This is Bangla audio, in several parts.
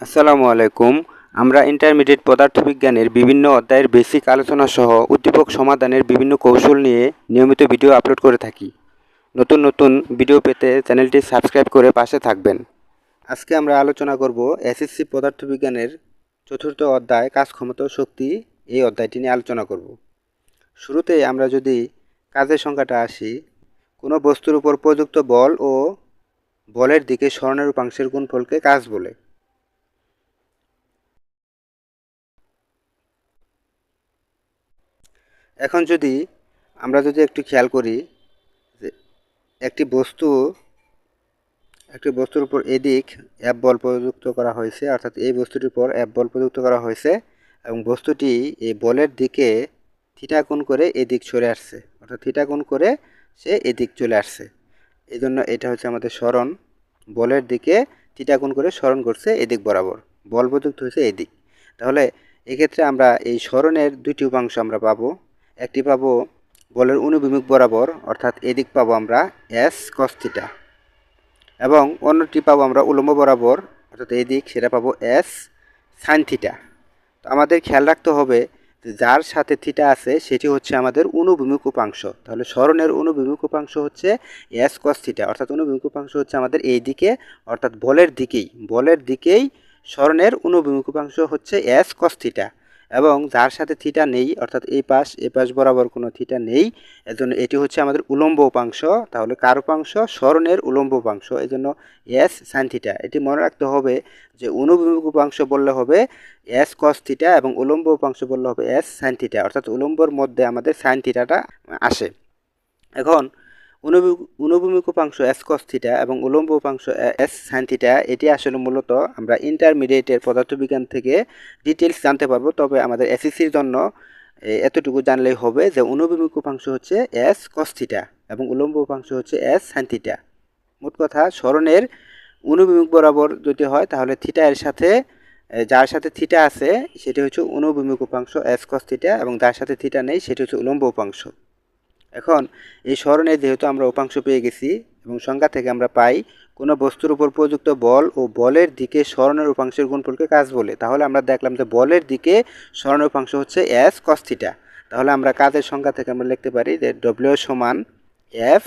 আসসালামু আলাইকুম। আমরা ইন্টারমিডিয়েট পদার্থবিজ্ঞানের বিভিন্ন অধ্যায়ের বেসিক আলোচনা সহ উদ্দীপক সমাধানের বিভিন্ন কৌশল নিয়ে নিয়মিত ভিডিও আপলোড করে থাকি। নতুন নতুন ভিডিও পেতে চ্যানেলটি সাবস্ক্রাইব করে পাশে থাকবেন। আজকে আমরা আলোচনা করব এসএসসি পদার্থবিজ্ঞানের চতুর্থ অধ্যায়, কাজ ক্ষমতা শক্তি। এই অধ্যায়টি নিয়ে আলোচনা করব। শুরুতেই আমরা যদি কাজের সংখ্যাটা আসি, কোনো বস্তুর উপর প্রযুক্ত বল ও বলের দিকে স্বর্ণের উপাংশের গুণফলকে কাজ বলে। এখন যদি আমরা যদি একটু খেয়াল করি যে একটি বস্তু, একটি বস্তুর উপর এদিক অ্যাপ বল প্রযুক্ত করা হয়েছে, অর্থাৎ এই বস্তুটির উপর অ্যাপ বল প্রযুক্ত করা হয়েছে এবং বস্তুটি এই বলের দিকে থিটা কোণ করে এদিক সরে আসছে, অর্থাৎ থিটা কোণ করে সে এদিক চলে আসছে। এই জন্য এটা হচ্ছে আমাদের স্মরণ, বলের দিকে থিটা কোণ করে স্মরণ করছে এদিক বরাবর, বল প্রযুক্ত হয়েছে এদিক। তাহলে এক্ষেত্রে আমরা এই স্মরণের দুইটি উপাংশ আমরা পাবো। একটি পাবো বলের অনুভূমিক বরাবর, অর্থাৎ এদিক পাবো আমরা এস কস্থিটা এবং অন্যটি পাবো আমরা উলম্ব বরাবর, অর্থাৎ এদিক সেটা পাবো এস সাইন থিটা তো আমাদের খেয়াল রাখতে হবে যার সাথে থিটা আছে, সেটি হচ্ছে আমাদের অনুভূমিক উপাংশ। তাহলে স্মরণের অনুভূমিক উপাংশ হচ্ছে এস কস থিটা অর্থাৎ অনুভূমিক উপাংশ হচ্ছে আমাদের এই দিকে, অর্থাৎ বলের দিকেই। বলের দিকেই স্মরণের অনুভূমিক উপাংশ হচ্ছে এস কস থিটা এবং যার সাথে থিটা নেই, অর্থাৎ এই পাশ, এ পাশ বরাবর কোনো থিটা নেই, এজন্য এটি হচ্ছে আমাদের উলম্ব উপাংশ। তাহলে কার উপাংশ? স্মরণের উলম্ব উপাংশ। এই জন্য এস সাইন থিটা এটি মনে রাখতে হবে যে অনুভূমিক উপাংশ বললে হবে এস কস থিটা এবং উলম্ব উপাংশ বললে হবে এস সাইন থিটা অর্থাৎ উলম্বর মধ্যে আমাদের সাইন থিটাটা আসে। এখন অনুভূমিক উপাংশ এস কস থিটা এবং উলম্ব উপাংশ এস সাইন থিটা এটি আসলে মূলত আমরা ইন্টারমিডিয়েটের পদার্থবিজ্ঞান থেকে ডিটেলস জানতে পারব। তবে আমাদের এসএসসির জন্য এতটুকু জানলেই হবে যে অনুভূমিক উপাংশ হচ্ছে এস কস থিটা এবং উলম্ব উপাংশ হচ্ছে এস সাইন থিটা মোট কথা, স্মরণের অনুভূমিক বরাবর যদি হয়, তাহলে থিটা এর সাথে যার সাথে থিটা আছে, সেটি হচ্ছে অনুভূমিক উপাংশ এস কস থিটা এবং যার সাথে থিটা নেই, সেটি হচ্ছে উলম্ব উপাংশ এখন এই স্মরণে যেহেতু আমরা উপাংশ পেয়ে গেছি এবং সংজ্ঞা থেকে আমরা পাই, কোনো বস্তুর উপর প্রযুক্ত বল ও বলের দিকে স্মরণের উপাংশের গুণফলকে কাজ বলে। তাহলে আমরা দেখলাম যে বলের দিকে স্মরণের উপাংশ হচ্ছে এস কস্থিটা তাহলে আমরা কাজের সংখ্যা থেকে আমরা লিখতে পারি যে ডব্লিউ সমান এফ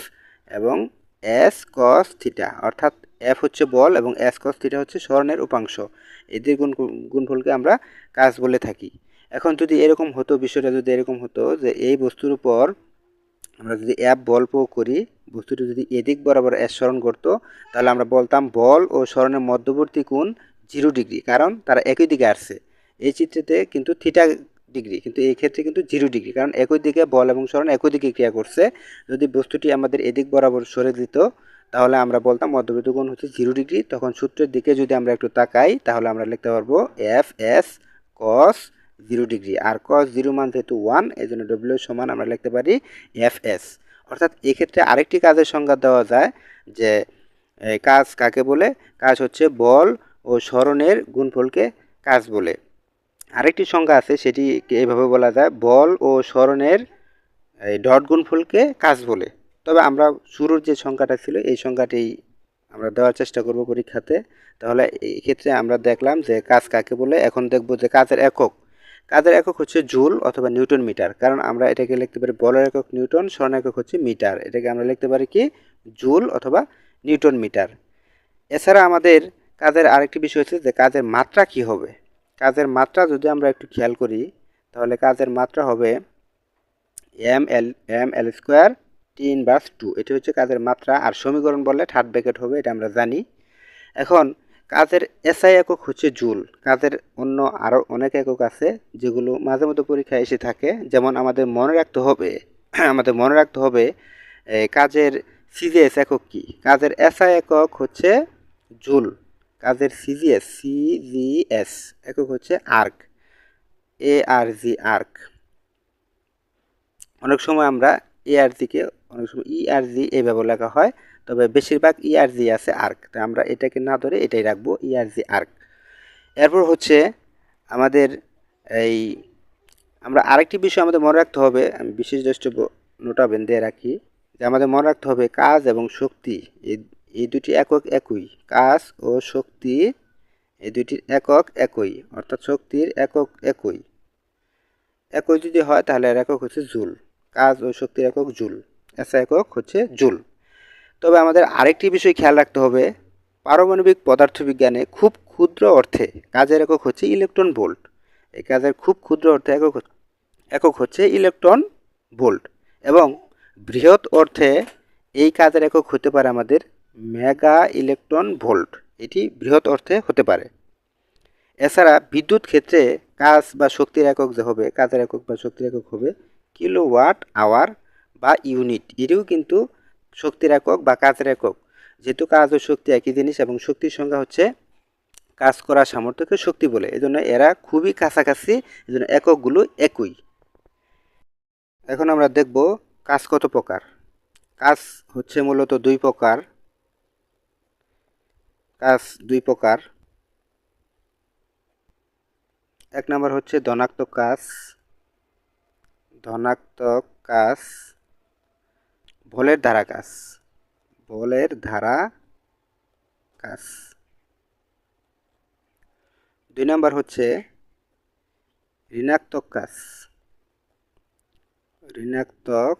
এবং এস কস থিটা অর্থাৎ এফ হচ্ছে বল এবং এস কস থিটা হচ্ছে স্মরণের উপাংশ। এদের গুণ, গুণফলকে আমরা কাজ বলে থাকি। এখন যদি এরকম হতো, বিষয়টা যদি এরকম হতো যে এই বস্তুর উপর আমরা যদি অ্যাপ বল প্রয়োগ করি, বস্তুটি যদি এদিক বরাবর এস স্মরণ করতো, তাহলে আমরা বলতাম বল ও স্মরণের মধ্যবর্তী কোণ জিরো ডিগ্রি কারণ তারা একই দিকে আসছে। এই চিত্রেতে কিন্তু থিটা ডিগ্রি কিন্তু এই ক্ষেত্রে কিন্তু জিরো ডিগ্রি কারণ একই দিকে বল এবং স্মরণ একই দিকে ক্রিয়া করছে। যদি বস্তুটি আমাদের এদিক বরাবর সরে দিত, তাহলে আমরা বলতাম মধ্যবর্তী কোণ হচ্ছে জিরো ডিগ্রি তখন সূত্রের দিকে যদি আমরা একটু তাকাই, তাহলে আমরা লিখতে পারব F S cos zero degree আর কস জিরো মান যেহেতু ওয়ান এই জন্য ডব্লিউ সমান আমরা লিখতে পারি এফ এস অর্থাৎ এক্ষেত্রে আরেকটি কাজের সংজ্ঞা দেওয়া যায় যে কাজ কাকে বলে? কাজ হচ্ছে বল ও স্মরণের গুণফলকে কাজ বলে। আরেকটি সংজ্ঞা আছে সেটি এভাবে বলা যায় বল ও স্মরণের ডট গুণফলকে কাজ বলে। তবে আমরা শুরুর যে সংখ্যাটা ছিল, এই সংখ্যাটি আমরা দেওয়ার চেষ্টা করব পরীক্ষাতে। তাহলে এই ক্ষেত্রে আমরা দেখলাম যে কাজ কাকে বলে? এখন দেখব যে কাজের একক কাজের একক হচ্ছে জুল অথবা নিউটন মিটার। কারণ আমরা এটাকে লিখতে পারি বলের একক নিউটন, স্বর্ণ একক হচ্ছে মিটার। এটাকে আমরা লিখতে পারি কি? জুল অথবা নিউটন মিটার। এছাড়া আমাদের কাজের আরেকটি বিষয় হচ্ছে যে কাজের মাত্রা কি হবে? কাজের মাত্রা যদি আমরা একটু খেয়াল করি, তাহলে কাজের মাত্রা হবে M L M L square T inverse two. এটি হচ্ছে কাজের মাত্রা। আর সমীকরণ বললে থার্ড ব্যাকেট হবে, এটা আমরা জানি। এখন কাজের এসআই একক হচ্ছে জুল। কাজের অন্য আরও অনেক একক আছে যেগুলো মাঝে মধ্যে পরীক্ষায় এসে থাকে। যেমন আমাদের মনে রাখতে হবে, আমাদের মনে রাখতে হবে কাজের সিজিএস একক কি? কাজের এসআই একক হচ্ছে জুল। কাজের সিজিএস সিজিএস একক হচ্ছে আর্ক। এ আর জি আর্ক। অনেক সময় আমরা এ আর জিকে অনেক সময় ই আর জি এইভাবে লেখা হয়। তবে বেশিরভাগ ইআরজি আছে আর্ক তাই আমরা এটাকে না ধরে এটাই রাখব ইআরজি আর্ক এরপর হচ্ছে আমাদের এই, আমরা আরেকটি বিষয় আমাদের মনে রাখতে হবে, আমি বিশেষ দৃষ্টি নোটা বেঁধে রাখি, যে আমাদের মনে রাখতে হবে কাজ এবং শক্তি, এই এই দুটি একক একই, কাজ ও শক্তি এই দুইটির একক একই, অর্থাৎ শক্তির একক একই। একই যদি হয় তাহলে এর একক হচ্ছে জুল, কাজ ও শক্তির একক জুল, এসা একক হচ্ছে জুল। তবে আমাদের আরেকটি বিষয় খেয়াল রাখতে হবে। পারমাণবিক পদার্থবিজ্ঞানে খুব ক্ষুদ্র অর্থে কাজের একক হচ্ছে ইলেকট্রন ভোল্ট। এই কাজের খুব ক্ষুদ্র অর্থে একক একক হচ্ছে ইলেকট্রন ভোল্ট। এবং বৃহৎ অর্থে এই কাজের একক হতে পারে আমাদের মেগা ইলেকট্রন ভোল্ট। এটি বৃহৎ অর্থে হতে পারে। এছাড়া বিদ্যুৎ ক্ষেত্রে কাজ বা শক্তির একক যে হবে, কাজের একক বা শক্তির একক হবে কিলোওয়াট আওয়ার বা ইউনিট। এটিও কিন্তু শক্তির একক বা কাজের একক। যেহেতু কাজ ও শক্তি একই জিনিস এবং শক্তির সংখ্যা হচ্ছে কাজ করার সামর্থ্যকে শক্তি বলে। এজন্য এরা খুবই কাছাকাছি, এজন্য এককগুলো একই। এখন আমরা দেখব কাজ কত প্রকার। কাজ হচ্ছে মূলত দুই প্রকার। কাজ দুই প্রকার। এক নম্বর হচ্ছে ধনাত্মক কাজ। ধনাত্মক কাজ বলের ধারা কাজ। বলের ধারা কাজ। দুই নম্বর হচ্ছে ঋণাত্মক কাজ। ঋণাত্মক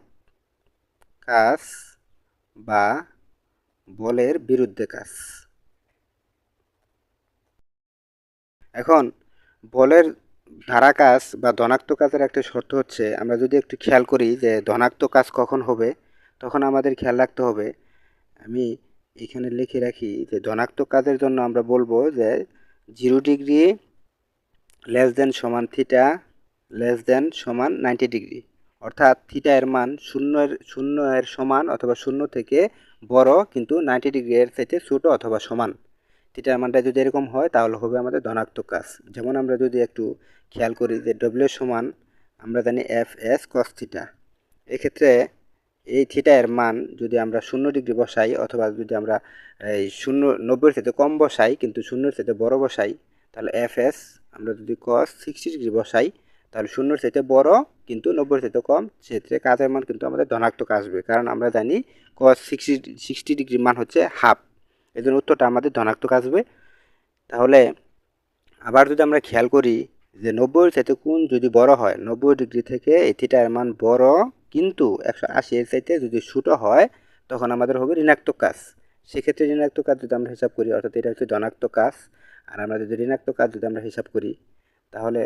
কাজ বা বলের বিরুদ্ধে কাজ। এখন বলের ধারা কাজ বা ধনাত্মক কাজের একটা শর্ত হচ্ছে, আমরা যদি একটু খেয়াল করি যে ধনাত্মক কাজ কখন হবে তখন আমাদের খেয়াল রাখতে হবে। আমি এখানে লিখে রাখি যে, ধনাত্মক কাজের জন্য আমরা বলব যে, জিরো ডিগ্রি লেস দেন সমান থিটা লেস দেন সমান নাইনটি ডিগ্রি। অর্থাৎ থিটা এর মান শূন্যের শূন্য এর সমান অথবা শূন্য থেকে বড় কিন্তু নাইনটি ডিগ্রি এর চাইতে ছোটো অথবা সমান। থিটার মানটা যদি এরকম হয়, তাহলে হবে আমাদের ধনাত্মক কাজ। যেমন আমরা যদি একটু খেয়াল করি যে ডব্লিউ সমান, আমরা জানি এফ এস কস থিটা। এক্ষেত্রে এই থিটা এর মান যদি আমরা শূন্য ডিগ্রি বসাই অথবা যদি আমরা এই শূন্য, নব্বইয়ের সাথে কম বসাই কিন্তু শূন্যের সাথে বড় বসাই, তাহলে এফ এস আমরা যদি কস সিক্সটি ডিগ্রি বসাই, তাহলে শূন্যর চাইতে বড় কিন্তু নব্বইয়ের চাইতে কম, সেক্ষেত্রে কাজের মান কিন্তু আমাদের ধনাত্মক আসবে। কারণ আমরা জানি কস সিক্সটি সিক্সটি ডিগ্রি মান হচ্ছে হাফ এই জন্য উত্তরটা আমাদের ধনাত্মক আসবে। তাহলে আবার যদি আমরা খেয়াল করি যে নব্বইয়ের চাইতে কোন যদি বড় হয়, নব্বই ডিগ্রি থেকে এই থিটার মান বড় কিন্তু একশো আশি এর চাইতে যদি ছোটো হয়, তখন আমাদের হবে ঋণাত্মক কাজ। সেক্ষেত্রে ঋণাত্মক কাজ যদি আমরা হিসাব করি, অর্থাৎ এটা হচ্ছে ধনাত্মক কাজ, আর আমরা যদি ঋণাত্মক কাজ যদি আমরা হিসাব করি, তাহলে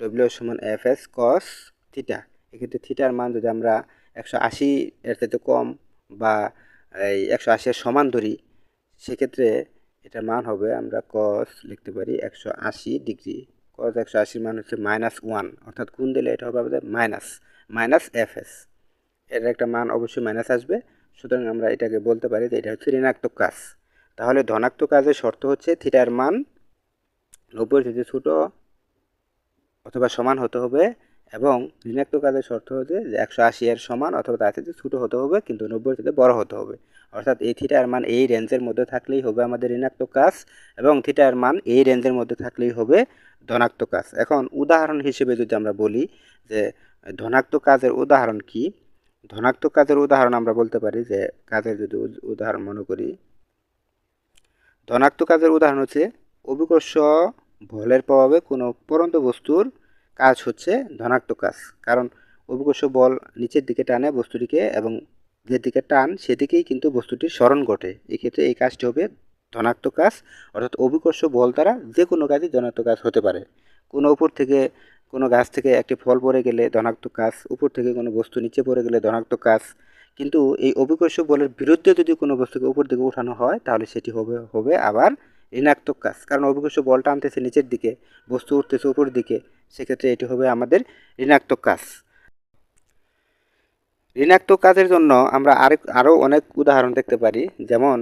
ডব্লিউ সমান এফ এস কস থিটা। এক্ষেত্রে থিটার মান যদি আমরা একশো আশি এর চাইতে কম বা এই একশো আশি এর সমান ধরি, সেক্ষেত্রে এটার মান হবে আমরা কস লিখতে পারি একশো আশি ডিগ্রি। কস একশো আশির মান হচ্ছে মাইনাস ওয়ান অর্থাৎ কোন দিলে এটা হবে আমাদের মাইনাস মাইনাস এফ এস এর একটা মান অবশ্যই মাইনাস আসবে, সুতরাং আমরা এটাকে বলতে পারি যে এটা হচ্ছে ঋণাত্মক কাজ। তাহলে ধনাত্মক কাজের শর্ত হচ্ছে থিটার মান নব্বই থেকে ছোটো অথবা সমান হতে হবে, এবং ঋণাত্মক কাজের শর্ত হচ্ছে যে একশো আশি এর সমান অথবা তার থেকে ছোটো হতে হবে, কিন্তু নব্বই থেকে বড় হতে হবে। অর্থাৎ এই থিটার মান এই রেঞ্জের মধ্যে থাকলেই হবে আমাদের ঋণাত্মক কাজ এবং থিটার মান এই রেঞ্জের মধ্যে থাকলেই হবে ধনাত্মক কাজ। এখন উদাহরণ হিসেবে যদি আমরা বলি যে ধনাত্মক কাজের উদাহরণ কি? ধনাত্মক কাজের উদাহরণ আমরা বলতে পারি যে কাজের যদি উদাহরণ মনে করি, ধনাত্মক কাজের উদাহরণ হচ্ছে অভিকর্ষ বলের প্রভাবে কোনো পরন্ত বস্তুর কাজ হচ্ছে ধনাত্মক কাজ। কারণ অভিকর্ষ বল নিচের দিকে টানে বস্তুটিকে এবং যে দিকে টান, সেদিকেই কিন্তু বস্তুটির স্মরণ ঘটে। এক্ষেত্রে এই কাজটি হবে ধনাত্মক কাজ, অর্থাৎ অভিকর্ষ বল দ্বারা যে কোনো কাজই ধনাত্মক কাজ হতে পারে। কোনো উপর থেকে কোনো গাছ থেকে একটি ফল পড়ে গেলে ধনাত্মক কাজ, উপর থেকে কোনো বস্তু নিচে পড়ে গেলে ধনাত্মক কাজ। কিন্তু এই অভিকর্ষ বলের বিরুদ্ধে যদি কোনো বস্তুকে উপর দিকে উঠানো হয়, তাহলে সেটি হবে হবে আবার ঋণাত্মক কাজ। কারণ অভিকর্ষ বল টানতেছে নিচের দিকে, বস্তু উঠতেছে উপর দিকে, সেক্ষেত্রে এটি হবে আমাদের ঋণাত্মক কাজ। ঋণাত্মক কাজের জন্য আমরা আরেক আরও অনেক উদাহরণ দেখতে পারি। যেমন,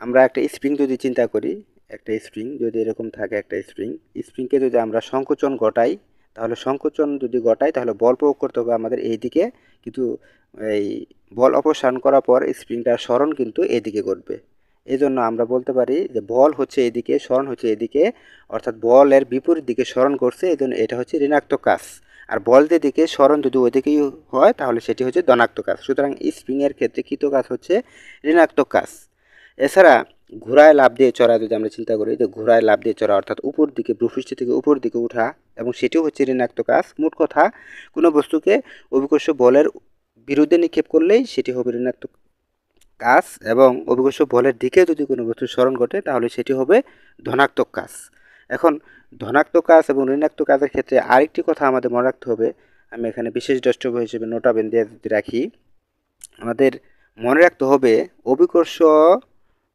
আমরা একটা স্প্রিং যদি চিন্তা করি, একটা স্প্রিং যদি এরকম থাকে, একটা স্প্রিং। স্প্রিংকে যদি আমরা সংকোচন ঘটাই, তাহলে সংকোচন যদি ঘটাই, তাহলে বল প্রয়োগ করতে হবে আমাদের এই দিকে কিন্তু এই বল অপসারণ করার পর স্প্রিংটার স্মরণ কিন্তু এদিকে ঘটবে। এই জন্য আমরা বলতে পারি যে বল হচ্ছে এদিকে স্মরণ হচ্ছে এদিকে অর্থাৎ বলের বিপরীত দিকে স্মরণ করছে এই জন্য এটা হচ্ছে ঋণাত্মক কাজ। আর বল যে দিকে, স্মরণ যদি ওইদিকেই হয়, তাহলে সেটি হচ্ছে ধনাত্মক কাজ। সুতরাং স্প্রিংয়ের ক্ষেত্রে কৃত কাজ হচ্ছে ঋণাত্মক কাজ। এছাড়া ঘোড়ায় লাভ দিয়ে চড়া যদি আমরা চিন্তা করি, যে ঘোড়ায় লাভ দিয়ে চড়া অর্থাৎ উপর দিকে, ভূপৃষ্ঠ থেকে উপর দিকে ওঠা এবং সেটিও হচ্ছে ঋণাত্মক কাজ। মোট কথা, কোনো বস্তুকে অভিকর্ষ বলের বিরুদ্ধে নিক্ষেপ করলেই সেটি হবে ঋণাত্মক কাজ, এবং অভিকর্ষ বলের দিকে যদি কোনো বস্তু স্মরণ ঘটে, তাহলে সেটি হবে ধনাত্মক কাজ। এখন ধনাত্মক কাজ এবং ঋণাত্মক কাজের ক্ষেত্রে আরেকটি কথা আমাদের মনে রাখতে হবে। আমি এখানে বিশেষ দ্রষ্টব্য হিসেবে নোটা বেন দিয়ে রাখি, আমাদের মনে রাখতে হবে অভিকর্ষ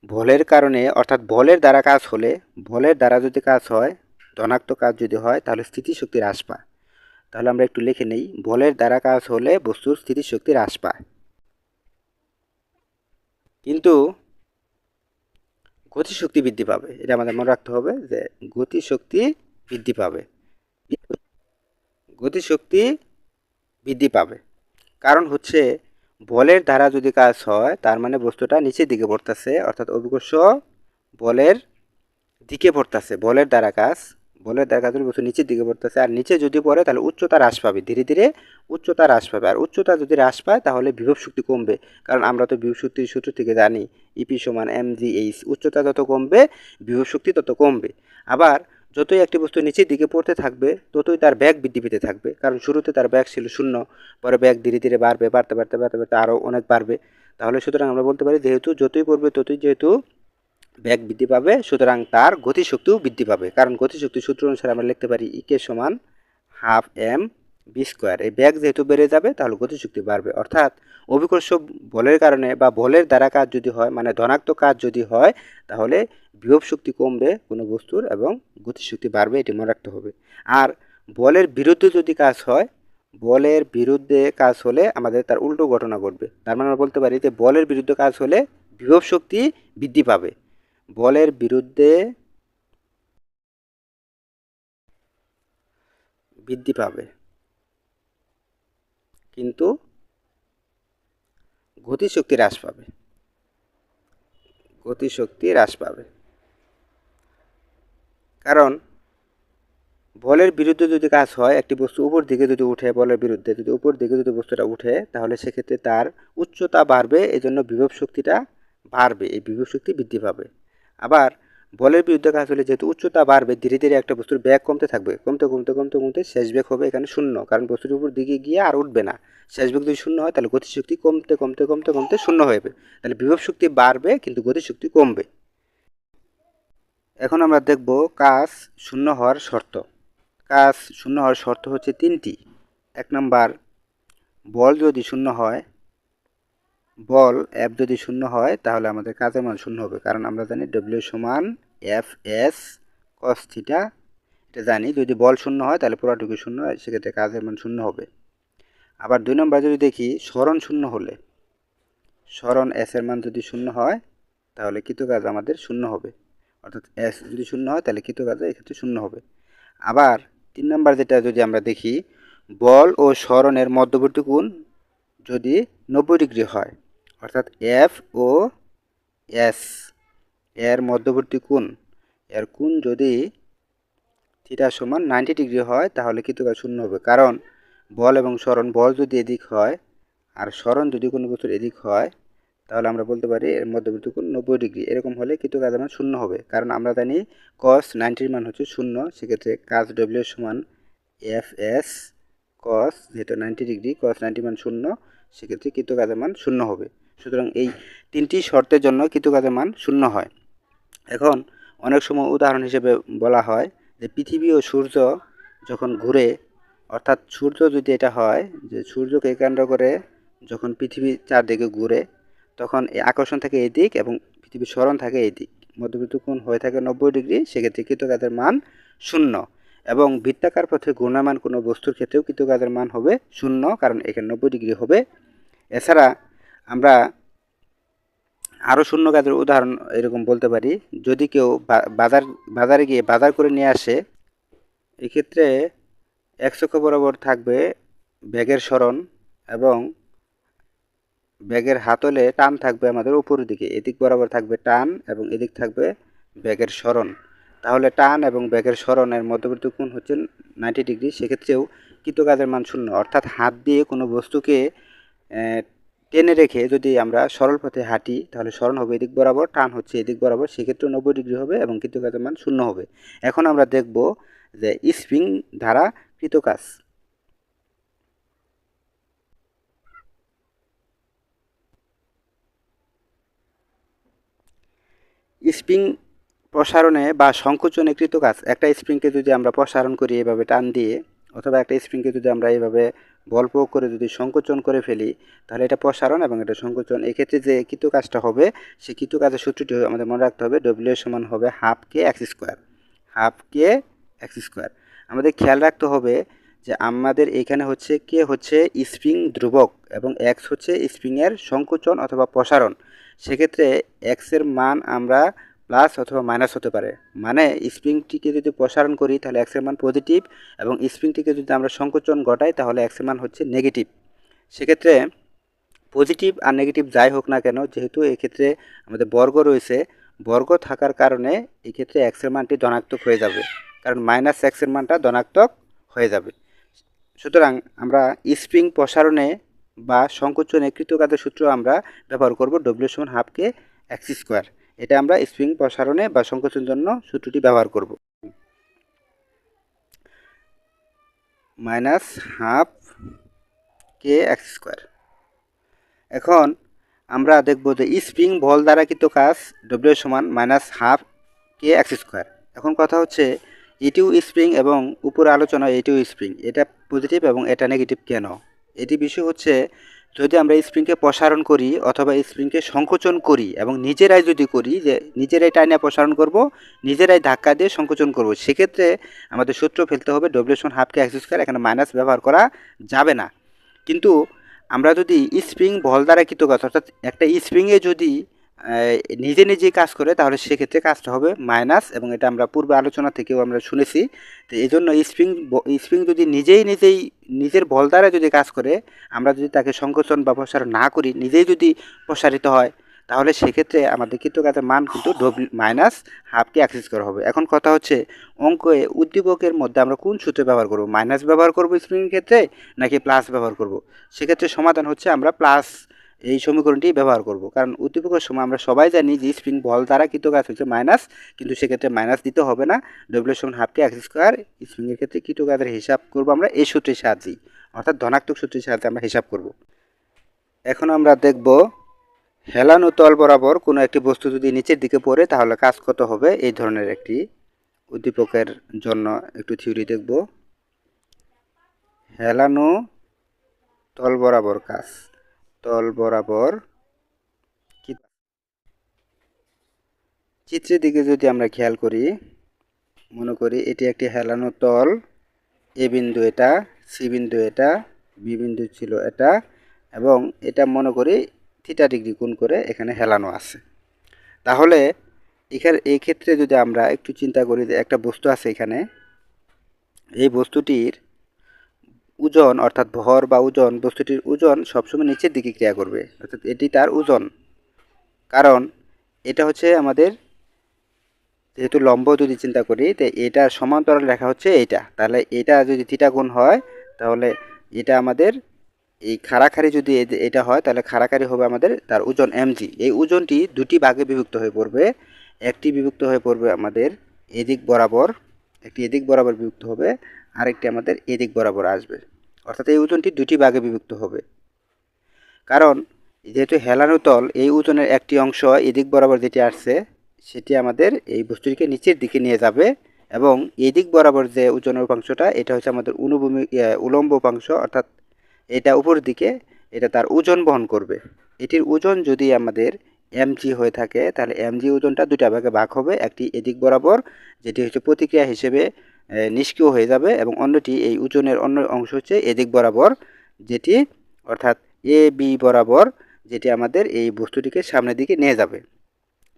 বলের কারণে, অর্থাৎ বলের দ্বারা কাজ হলে, বলের দ্বারা যদি কাজ হয়, ধনাত্মক কাজ যদি হয়, তাহলে স্থিতিশক্তি হ্রাস পায়। তাহলে আমরা একটু লিখে নেই, বলের দ্বারা কাজ হলে বস্তুর স্থিতিশক্তি হ্রাস পায়। কিন্তু গতিশক্তি বৃদ্ধি পাবে। এটা আমাদের মনে রাখতে হবে যে গতিশক্তি বৃদ্ধি পাবে। গতিশক্তি বৃদ্ধি পাবে। কারণ হচ্ছে বলের দ্বারা যদি কাজ হয়, তার মানে বস্তুটা নিচের দিকে পড়তেছে, অর্থাৎ অভিকর্ষ বলের দিকে পড়তেছে, বলের দ্বারা কাজ বলের দ্বারা কাজ বস্তু নিচের দিকে পড়তেছে। আর নিচে যদি পড়ে, তাহলে উচ্চতা হ্রাস পাবে। ধীরে ধীরে উচ্চতা হ্রাস পাবে। আর উচ্চতা যদি হ্রাস পায়, তাহলে বিভব শক্তি কমবে। কারণ আমরা তো বিভব শক্তির সূত্র থেকে জানি ইপি সমান এম জি এইচ উচ্চতা যত কমবে, বিভব শক্তি তত কমবে। আবার যতই একটি বস্তু নিচের দিকে পড়তে থাকবে, ততই তার ব্যাগ বৃদ্ধি পেতে থাকবে। কারণ শুরুতে তার ব্যাগ ছিল শূন্য, পরে ব্যাগ ধীরে ধীরে বাড়বে, বাড়তে বাড়তে বাড়তে বাড়তে আরও অনেক বাড়বে। তাহলে সুতরাং আমরা বলতে পারি, যেহেতু যতই পড়বে, ততই যেহেতু ব্যাগ বৃদ্ধি পাবে, সুতরাং তার গতিশক্তিও বৃদ্ধি পাবে। কারণ গতিশক্তির সূত্র অনুসারে আমরা লিখতে পারি ইকে সমান হাফ এম বি স্কোয়ার এই ব্যাগ যেহেতু বেড়ে যাবে, তাহলে গতিশক্তি বাড়বে। অর্থাৎ অভিকর্ষ বলের কারণে বা বলের দ্বারা কাজ যদি হয় মানে ধনাত্মক কাজ যদি হয়, তাহলে বিভব শক্তি কমবে কোনো বস্তুর এবং গতিশক্তি বাড়বে, এটি মনে রাখতে হবে। আর বলের বিরুদ্ধে যদি কাজ হয়, বলের বিরুদ্ধে কাজ হলে আমাদের তার উল্টো ঘটনা ঘটবে। তার মানে আমরা বলতে পারি যে বলের বিরুদ্ধে কাজ হলে বিভব শক্তি বৃদ্ধি পাবে। বলের বিরুদ্ধে বৃদ্ধি পাবে। কিন্তু গতিশক্তি হ্রাস পাবে। গতিশক্তি হ্রাস পাবে। কারণ বলের বিরুদ্ধে যদি কাজ হয়, একটি বস্তু উপর দিকে যদি উঠে বলের বিরুদ্ধে, যদি উপর দিকে যদি বস্তুটা উঠে, তাহলে সেক্ষেত্রে তার উচ্চতা বাড়বে, এজন্য বিভব শক্তিটা বাড়বে, এই বিভব শক্তি বৃদ্ধি পাবে। আবার বলের বিরুদ্ধে কাজ হলে যেহেতু উচ্চতা বাড়বে, ধীরে ধীরে একটা বস্তুর ব্যাগ কমতে থাকবে। কমতে কমতে কমতে কমতে শেষ ব্যাগ হবে এখানে শূন্য। কারণ বস্তুর উপর দিকে গিয়ে আর উঠবে না। শেষ ব্যাগ যদি শূন্য হয়, তাহলে গতিশক্তি কমতে কমতে কমতে কমতে শূন্য হয়ে যাবে। তাহলে বিভব শক্তি বাড়বে, কিন্তু গতিশক্তি কমবে। এখন আমরা দেখব কাজ শূন্য হওয়ার শর্ত। কাজ শূন্য হওয়ার শর্ত হচ্ছে তিনটি। এক নাম্বার, বল যদি শূন্য হয় বল এফ যদি শূন্য হয়, তাহলে আমাদের কাজের মান শূন্য হবে। কারণ আমরা জানি ডব্লিউ সমান এফ এস কস থিটা এটা জানি, যদি বল শূন্য হয়, তাহলে পুরাটুকু শূন্য হয় সেক্ষেত্রে কাজের মান শূন্য হবে। আবার দুই নম্বর যদি দেখি, স্মরণ শূন্য হলে, স্মরণ এস এর মান যদি শূন্য হয়, তাহলে কৃত কাজ আমাদের শূন্য হবে। অর্থাৎ এস যদি শূন্য হয়, তাহলে কৃতকাজ এক্ষেত্রে শূন্য হবে। আবার তিন নম্বর যেটা যদি আমরা দেখি, বল ও স্মরণের মধ্যবর্তী কোণ যদি নব্বই ডিগ্রি হয় অর্থাৎ এফ ও এস এর মধ্যবর্তী কোণ। এর কোণ যদি থিটা সমান নাইনটি ডিগ্রি হয়, তাহলে কৃতকাজ শূন্য হবে। কারণ বল এবং স্মরণ, বল যদি এদিক হয় আর স্মরণ যদি কোনো বস্তুর এদিক হয়, তাহলে আমরা বলতে পারি এর মধ্যবর্তী কোণ নব্বই ডিগ্রি। এরকম হলে কৃতকাজ মান শূন্য হবে। কারণ আমরা জানি কস নাইনটির মান হচ্ছে শূন্য, সেক্ষেত্রে কাজ ডব্লিউ সমান এফ এস কস যেহেতু নাইনটি ডিগ্রি কস নাইনটি মান শূন্য, সেক্ষেত্রে কৃতকাজের মান শূন্য হবে। সুতরাং এই তিনটি শর্তের জন্য কৃতকাজের মান শূন্য হয়। এখন অনেক সময় উদাহরণ হিসেবে বলা হয় যে পৃথিবী ও সূর্য যখন ঘুরে, অর্থাৎ সূর্য যদি এটা হয় যে সূর্যকে কেন্দ্র করে যখন পৃথিবী চারদিকে ঘুরে, তখন এই আকর্ষণ থাকে এই দিক এবং পৃথিবীর স্মরণ থাকে এই দিক। মধ্যবর্তী কোণ হয়ে থাকে নব্বই ডিগ্রি, সেক্ষেত্রে কৃতকাজের মান শূন্য এবং বৃত্তাকার পথে ঘূর্ণায়মান কোনো বস্তুর ক্ষেত্রেও কৃতকাজের মান হবে শূন্য, কারণ এখানে নব্বই ডিগ্রি হবে। এছাড়া আমরা আরও শূন্য কাজের উদাহরণ এরকম বলতে পারি। যদি কেউ বাজার, বাজারে গিয়ে বাজার করে নিয়ে আসে, এক্ষেত্রে একশো বরাবর থাকবে ব্যাগের স্মরণ এবং ব্যাগের হাতলে টান থাকবে আমাদের উপরের দিকে। এদিক বরাবর থাকবে টান এবং এদিক থাকবে ব্যাগের স্মরণ তাহলে টান এবং ব্যাগের স্মরণের মধ্যবর্তী কোণ হচ্ছে নাইনটি ডিগ্রি সেক্ষেত্রেও কৃতকাজের মান শূন্য। অর্থাৎ হাত দিয়ে কোনো বস্তুকে টেনে রেখে যদি আমরা সরল পথে হাঁটি, তাহলে স্মরণ হবে এদিক বরাবর, টান হচ্ছে এদিক বরাবর সেক্ষেত্রে নব্বই ডিগ্রি হবে এবং কৃতকাজের মান শূন্য হবে। এখন আমরা দেখব যে স্প্রিং দ্বারা কৃতকাজ। স্প্রিং প্রসারণে বা সংকোচনে কৃতকাজ, একটা স্প্রিংকে যদি আমরা প্রসারণ করি এভাবে টান দিয়ে, অথবা একটা স্প্রিংকে যদি আমরা এইভাবে বল প্রয়োগ করে যদি সংকোচন করে ফেলি, তাহলে এটা প্রসারণ এবং এটা সংকোচন। এক্ষেত্রে যে কৃত কাজটা হবে সেই কৃত কাজের সূত্রটি আমাদের মনে রাখতে হবে ডব্লিউ সমান হবে half K X square half K X square আমাদের খেয়াল রাখতে হবে যে আমাদের এখানে হচ্ছে কে হচ্ছে স্প্রিং ধ্রুবক এবং এক্স হচ্ছে স্প্রিংয়ের সংকোচন অথবা প্রসারণ। সেক্ষেত্রে এক্সের মান আমরা প্লাস অথবা মাইনাস হতে পারে। মানে স্প্রিংটিকে যদি প্রসারণ করি, তাহলে এক্সের মান পজিটিভ এবং স্প্রিংটিকে যদি আমরা সংকোচন ঘটাই, তাহলে এক্সের মান হচ্ছে নেগেটিভ সেক্ষেত্রে পজিটিভ আর নেগেটিভ যাই হোক না কেন, যেহেতু এক্ষেত্রে আমাদের বর্গ রয়েছে, বর্গ থাকার কারণে এক্ষেত্রে এক্সের মানটি ধনাত্মক হয়ে যাবে। কারণ মাইনাস এক্সের মানটা ধনাত্মক হয়ে যাবে। সুতরাং আমরা স্প্রিং প্রসারণে বা সংকোচনে কৃতকাজের সূত্র আমরা ব্যবহার করব ডব্লিউ সমান হাফকে এক্স স্কোয়ার এটা আমরা স্প্রিং প্রসারণে বা সংকোচনের জন্য সূত্রটি ব্যবহার করব। Minus half K X square. এখন আমরা দেখব যে স্প্রিং বল দ্বারা কিন্তু কাজ ডব্লিউ সমান minus half K X square. এখন কথা হচ্ছে, এটিও স্প্রিং এবং উপরে আলোচনা এটিও স্প্রিং। এটা পজিটিভ এবং এটা নেগেটিভ কেন? এটি বিষয় হচ্ছে যদি আমরা স্প্রিংকে প্রসারণ করি অথবা স্প্রিংকে সংকোচন করি এবং নিজেরাই যদি করি যে নিজেরাই টাইনে প্রসারণ করব, নিজেরাই ধাক্কা দিয়ে সংকোচন করব, সেক্ষেত্রে আমাদের সূত্র ফেলতে হবে ডব্লিউশন হাফকে এক্স স্কোয়ার এখানে মাইনাস ব্যবহার করা যাবে না। কিন্তু আমরা যদি স্প্রিং বল দ্বারা কৃতকাজ অর্থাৎ একটা স্প্রিংয়ে যদি নিজে নিজে কাজ করে, তাহলে সেক্ষেত্রে কাজটা হবে মাইনাস, এবং এটা আমরা পূর্বে আলোচনা থেকেও আমরা শুনেছি, তো এই জন্য স্প্রিং স্প্রিং যদি নিজেই নিজেই, নিজের বল দ্বারা যদি কাজ করে, আমরা যদি তাকে সংকোচন বা প্রসারণ না করি, নিজেই যদি প্রসারিত হয়, তাহলে সেক্ষেত্রে আমাদের কৃতকাজের মান কিন্তু ডব্লিউ মাইনাস হাফকে অ্যাক্সেস করা হবে। এখন কথা হচ্ছে, অঙ্কে উদ্দীপকের মধ্যে আমরা কোন সূত্র ব্যবহার করব? মাইনাস ব্যবহার করব স্প্রিংয়ের ক্ষেত্রে, নাকি প্লাস ব্যবহার করব? সেক্ষেত্রে সমাধান হচ্ছে আমরা প্লাস এই সমীকরণটি ব্যবহার করব। কারণ উদ্দীপকের সময় আমরা সবাই জানি যে স্প্রিং বল দ্বারা কৃত কাজ হচ্ছে মাইনাস কিন্তু সেক্ষেত্রে মাইনাস দিতে হবে না। ডব্লিউ সমান হাফ টি এক্স স্কোয়ার স্প্রিংয়ের ক্ষেত্রে কৃত কাজের হিসাব করব আমরা এই সূত্রের সাহায্যেই অর্থাৎ ধনাত্মক সূত্রের সাহায্যে আমরা হিসাব করব। এখন আমরা দেখব হেলানো তল বরাবর কোনো একটি বস্তু যদি নিচের দিকে পড়ে, তাহলে কাজ কত হবে? এই ধরনের একটি উদ্দীপকের জন্য একটু থিওরি দেখব। হেলানো তল বরাবর কাজ। তল বরাবর চিত্রের দিকে যদি আমরা খেয়াল করি, মনে করি এটি একটি হেলানো তল। এ বিন্দু এটা, সি বিন্দু এটা, বি বিন্দু ছিল এটা এবং এটা মনে করি থিটা ডিগ্রি কোণ করে এখানে হেলানো আছে। তাহলে এখানে এই ক্ষেত্রে যদি আমরা একটু চিন্তা করি যে একটা বস্তু আছে এখানে, এই বস্তুটির ওজন, অর্থাৎ ভর বা ওজন, বস্তুটির ওজন সবসময় নিচের দিকে ক্রিয়া করবে। অর্থাৎ এটি তার ওজন। কারণ এটা হচ্ছে আমাদের, যেহেতু লম্ব যদি চিন্তা করি, তো এটা সমান্তরাল রেখা হচ্ছে এইটা। তাহলে এটা যদি থিটা গুণ হয়, তাহলে এটা আমাদের, এই খাড়াখাড়ি যদি এটা হয়, তাহলে খাড়াখাড়ি হবে আমাদের তার ওজন এমজি এই ওজনটি দুটি ভাগে বিভক্ত হয়ে পড়বে। একটি বিভক্ত হয়ে পড়বে আমাদের এদিক বরাবর, একটি এদিক বরাবর বিভক্ত হবে আরেকটি আমাদের এদিক বরাবর আসবে। অর্থাৎ এই ওজনটি দুটি ভাগে বিভক্ত হবে। কারণ যেহেতু হেলানো তল, এই ওজনের একটি অংশ এদিক বরাবর যেটি আসছে, সেটি আমাদের এই বস্তুটিকে নিচের দিকে নিয়ে যাবে এবং এদিক বরাবর যে ওজনের উপাংশটা, এটা হচ্ছে আমাদের অনুভূমি উলম্ব উপাংশ, অর্থাৎ এটা উপর দিকে এটা তার ওজন বহন করবে। এটির ওজন যদি আমাদের এমজি হয়ে থাকে, তাহলে এমজি ওজনটা দুটা ভাগে ভাগ হবে। একটি এদিক বরাবর, যেটি হচ্ছে প্রতিক্রিয়া হিসেবে নিষ্ক্রিয় হয়ে যাবে এবং অন্যটি এই ওজনের অন্য অংশ হচ্ছে এদিক বরাবর যেটি অর্থাৎ এ, বি বরাবর যেটি আমাদের এই বস্তুটিকে সামনের দিকে নিয়ে যাবে।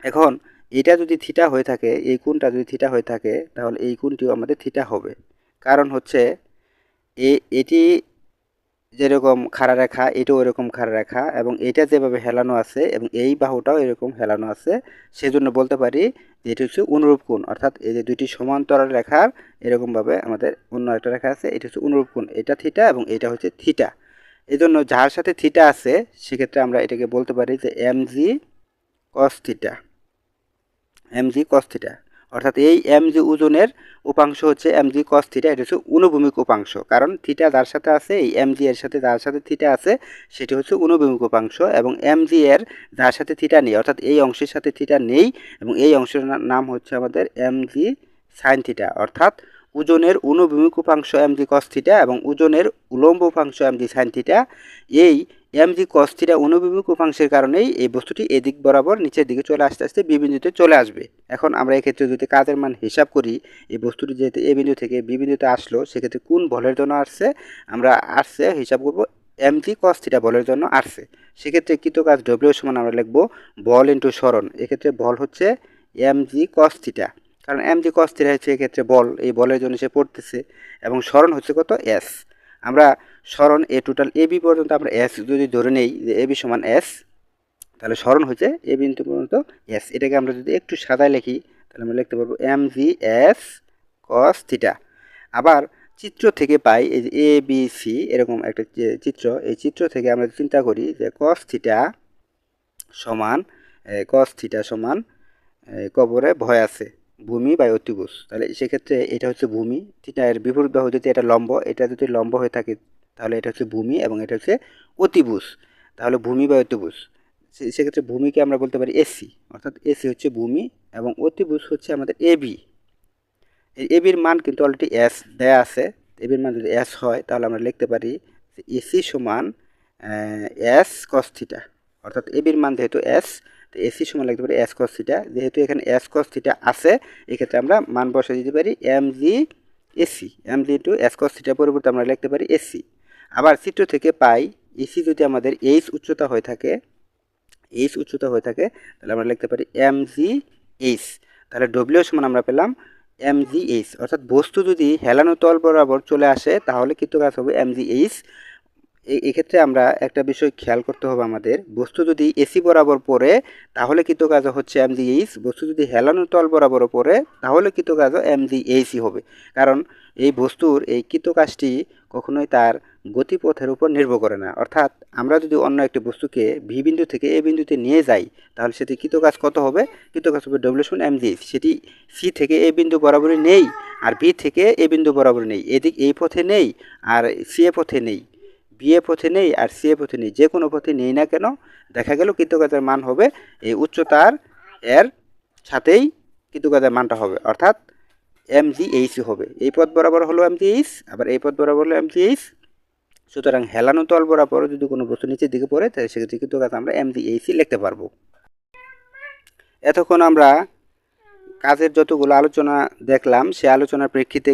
এখন এটা যদি থিটা হয়ে থাকে, এই কোণটা যদি থিটা হয়ে থাকে, তাহলে এই কোণটিও আমাদের থিটা হবে। কারণ হচ্ছে এ, এটি যেরকম খাড়া রেখা, এটাও এরকম খাড়া রেখা এবং এটা যেভাবে হেলানো আছে এবং এই বাহুটাও এরকম হেলানো আছে, সেজন্য বলতে পারি যে এটি হচ্ছে অনুরূপ কোণ। অর্থাৎ এই যে দুইটি সমান্তরাল রেখার এরকমভাবে আমাদের অন্য একটা রেখা আছে, এটি হচ্ছে অনুরূপ কোণ। এটা থিটা এবং এটা হচ্ছে থিটা এই জন্য যার সাথে থিটা আছে, সেক্ষেত্রে আমরা এটাকে বলতে পারি যে M G cos theta M G cos theta অর্থাৎ এই এম জি ওজনের উপাংশ হচ্ছে এম জি কস থিটা এটা হচ্ছে অনুভূমিক উপাংশ। কারণ থিটা যার সাথে আছে, এই এম জি এর সাথে যার সাথে থিটা আছে, সেটি হচ্ছে অনুভূমিক উপাংশ এবং এম জি এর যার সাথে থিটা নেই, অর্থাৎ এই অংশের সাথে থিটা নেই এবং এই অংশের নাম হচ্ছে আমাদের এম জি সাইন থিটা অর্থাৎ ওজনের অনুভূমিক উপাংশ এম জি কস থিটা এবং ওজনের উলম্ব উপাংশ এম জি সাইন থিটা এই এম জি কস থিটা অনুভূমিক উপাংশের কারণেই এই বস্তুটি এদিক বরাবর নিচের দিকে চলে আসতে আসতে বি চলে আসবে। এখন আমরা এক্ষেত্রে যদি কাজের মান হিসাব করি, এই বস্তুটি যেহেতু এ বিন্দু থেকে বি আসলো, সেক্ষেত্রে কোন বলের জন্য আসছে? আমরা আসছে, হিসাব করব এম জি কস থিটা বলের জন্য আসছে। সেক্ষেত্রে কৃত কাজ ডব্লিউ সমান আমরা লিখব বল ইন্টু সরণ। এক্ষেত্রে বল হচ্ছে এম জি কস থিটা কারণ এম জি কস থিটা হচ্ছে এক্ষেত্রে বল, এই বলের জন্য সে পড়তেছে। এবং সরণ হচ্ছে কত? এস আমরা সরণ এ টোটাল এ বি পর্যন্ত আমরা এস যদি ধরে নেই যে এ বি সমান এস, তাহলে সরণ হচ্ছে এ বিন্দু পর্যন্ত এস। এটাকে আমরা যদি একটু সাদায় লিখি, তাহলে আমরা লিখতে পারব M G S cos theta আবার চিত্র থেকে পাই এই যে এ বি সি, এরকম একটা চিত্র। এই চিত্র থেকে আমরা চিন্তা করি যে কস থিটা সমান কস থিটা সমান কবরে ভয় আছে। ভূমি বা অতিভুজ। তাহলে সেক্ষেত্রে এটা হচ্ছে ভূমি। থিটা এর বিপরীত বাহু যদি এটা লম্ব, এটা যদি লম্ব হয়ে থাকে, তাহলে এটা হচ্ছে ভূমি এবং এটা হচ্ছে অতিভুজ। তাহলে ভূমি বা অতিভুজ। সেক্ষেত্রে ভূমিকে আমরা বলতে পারি এসি। অর্থাৎ এসি হচ্ছে ভূমি এবং অতিভুজ হচ্ছে আমাদের এবি এবির মান কিন্তু অলরেডি এস দেয়া আছে। এবির মান যদি এস হয়, তাহলে আমরা লিখতে পারি এসি সমান এস কস থিটা অর্থাৎ এবির মান যেহেতু এস তো এসি সমান লিখতে পারি এস কস থিটা যেহেতু এখানে এস কস থিটা আছে, এক্ষেত্রে আমরা মান বসে দিতে পারি M G AC M G two S cos থিটার পরিবর্তে আমরা লিখতে পারি এসি আবার চিত্র থেকে পাই এসি যদি আমাদের এইচ উচ্চতা হয়ে থাকে এইচ উচ্চতা হয়ে থাকে, তাহলে আমরা লিখতে পারি এম জি এইচ তাহলে ডব্লিউ সমান আমরা পেলাম এম জি এইচ অর্থাৎ বস্তু যদি হেলানো তল বরাবর চলে আসে, তাহলে কিন্তু কাজ হবে এম জি এইচ এক্ষেত্রে আমরা একটা বিষয় খেয়াল করতে হবে আমাদের। বস্তু যদি এসি বরাবর পড়ে, তাহলে কিন্তু কাজ হচ্ছে এম জি বস্তু যদি হেলানো তল বরাবর পড়ে, তাহলে কিন্তু কাজ এম জি হবে। কারণ এই বস্তুর এই কৃতকাজটি কখনোই তার গতিপথের উপর নির্ভর করে না। অর্থাৎ আমরা যদি অন্য একটি বস্তুকে ভি বিন্দু থেকে এ বিন্দুতে নিয়ে যাই, তাহলে সেটি কৃতকাজ কত হবে? কৃতকাজ হবে ডব্লিউ সমান এম জি সেটি সি থেকে এ বিন্দু বরাবরই নেই, আর বি থেকে এ বিন্দু বরাবর নেই। এদিক এই পথে নেই, আর সি এ পথে নেই। বি এ পথে নেই আর সি এ পথে নেই, যে কোনো পথে নেই না কেন, দেখা গেল কৃতকাজের মান হবে, এই উচ্চতার এর সাথেই কৃতকাজের মানটা হবে। অর্থাৎ এম জি এইচই হবে। এই পথ বরাবর হলো এম জি এইচ আবার এই পথ বরাবর হলো এম জি এইচ সুতরাং হেলানো তল বরাবর যদি কোনো বস্তু নিচের দিকে পড়ে, তাহলে সেক্ষেত্রে কাজ আমরা এম জি এইচই লিখতে পারব। এতক্ষণ আমরা কাজের যতগুলো আলোচনা দেখলাম, সে আলোচনার প্রেক্ষিতে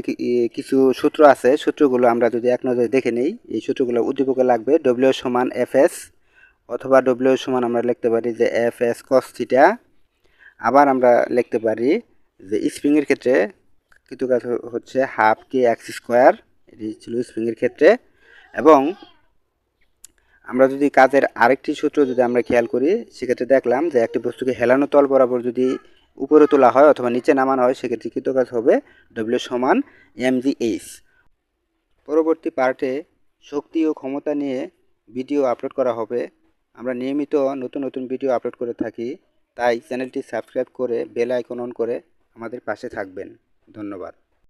কিছু সূত্র আছে। সূত্রগুলো আমরা যদি এক নজরে দেখে নেই, এই সূত্রগুলো উদ্দীপকে লাগবে ডব্লিউ সমান এফ এস অথবা ডব্লিউ সমান আমরা লিখতে পারি যে এফ এস কস আবার আমরা লিখতে পারি যে স্প্রিংয়ের ক্ষেত্রে কিছু কাজ হচ্ছে হাফ কে এক্স স্কোয়ার এটি ছিল স্প্রিংয়ের ক্ষেত্রে। এবং আমরা যদি কাজের আরেকটি সূত্র যদি আমরা খেয়াল করি, সেক্ষেত্রে দেখলাম যে একটি বস্তুকে হেলানো তল বরাবর যদি উপরে তোলা হয় অথবা নিচে নামানো হয়, সেক্ষেত্রে কৃত কাজ হবে ডব্লিউ সমান এম জি এইচ পরবর্তী পার্টে শক্তি ও ক্ষমতা নিয়ে ভিডিও আপলোড করা হবে। আমরা নিয়মিত নতুন নতুন ভিডিও আপলোড করে থাকি, তাই চ্যানেলটি সাবস্ক্রাইব করে বেল আইকন অন করে আমাদের পাশে থাকবেন। ধন্যবাদ।